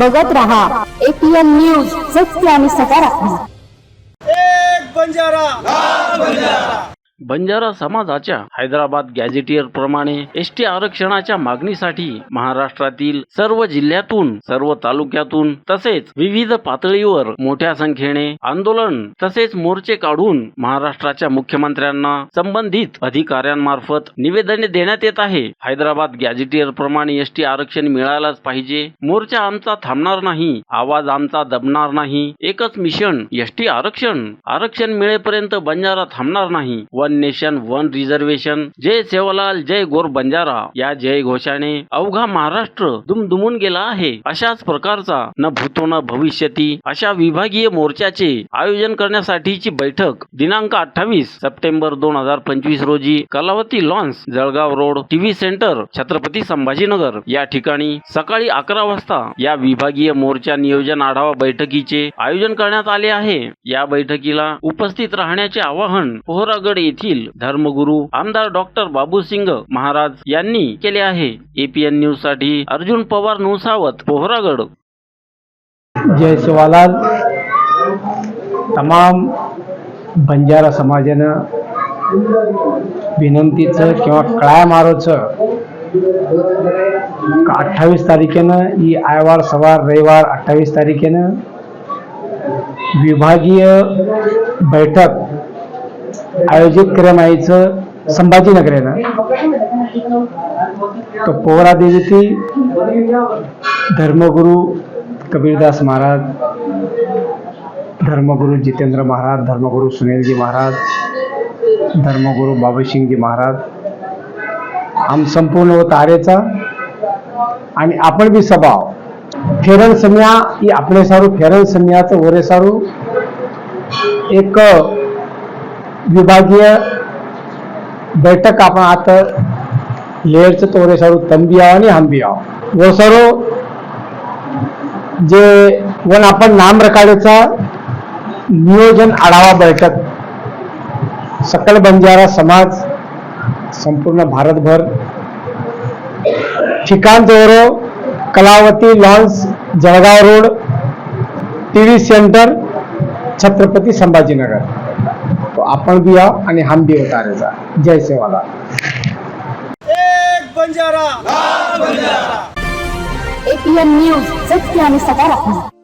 बघत रहा. APN news सत्य आणि सकारात्मक. एक बंजारा. बंजारा समाजाच्या हैदराबाद गॅझेटियर प्रमाणे एस टी आरक्षणाच्या मागणीसाठी महाराष्ट्रातील सर्व जिल्ह्यातून सर्व तालुक्यातून तसेच विविध पातळीवर मोठ्या संख्येने आंदोलन तसेच मोर्चे काढून महाराष्ट्राच्या मुख्यमंत्र्यांना संबंधित अधिकाऱ्यांमार्फत निवेदने देण्यात येत आहे. हैदराबाद गॅझेटियर प्रमाणे एस टी आरक्षण मिळायलाच पाहिजे. मोर्चा आमचा थांबणार नाही आवाज आमचा दबणार नाही. एकच मिशन एस टी आरक्षण. आरक्षण मिळेपर्यंत बंजारा थांबणार नाही. व वन नेशन वन रिझर्वेशन जय सेवालाल जय गोर बंजारा या जय घोषाने अवघा महाराष्ट्र दुमदुमून गेला आहे. अशाच प्रकारचा न भूतो न भविष्यती अशा विभागीय मोर्चाचे आयोजन करण्यासाठीची बैठक दिनांक अठ्ठावीस सप्टेंबर दोन हजार पंचवीस रोजी Kalavati lawns Jalgaon road TV centre Chhatrapati Sambhajinagar. या ठिकाणी सकाळी अकरा वाजता या विभागीय मोर्चा नियोजन आढावा बैठकीचे आयोजन करण्यात आले आहे. या बैठकीला उपस्थित राहण्याचे आवाहन पोहरागड येथील धर्मगुरू आमदार डॉक्टर बाबू सिंग महाराज यांनी केले आहे. एपीएन न्यूजसाठी अर्जुन पवार नौसावत पोहरागड. जय सेवालाल तमाम बंजारा समाजानं विनंतीचं किंवा काळ्या मारोचं अठ्ठावीस तारखेनं ही आयवार सवार रविवार अठ्ठावीस तारखेनं विभागीय बैठक आयोजित करण्याचं संभाजीनगरेनं तो पोहरा देवी धर्मगुरु कबीरदास महाराज धर्मगुरु जितेंद्र महाराज धर्मगुरु सुनीलजी महाराज धर्मगुरु बाबूसिंगजी महाराज आम संपूर्ण व तारेचा आणि आपण बी स्वभाव फेरण समिया ही आपले सारू फेरण समियाचं वरे सारू एक विभागीय बैठक आपण आता लेअरचं तोरे सारू तंबी आणि हंबी आहो व सर्व जे वन आपण नाम रकाडेचा नियोजन आढावा बैठक सकल बंजारा समाज संपूर्ण भारतभर. ठिकाण जोरो Kalavati lawns Jalgaon road T V centre Chhatrapati Sambhajinagar. तो आपण बी आहो आणि हम बी उतारायचा जय सेवाला एक बंजारा. एपीएन न्यूज सत्य आणि सकारात्मक.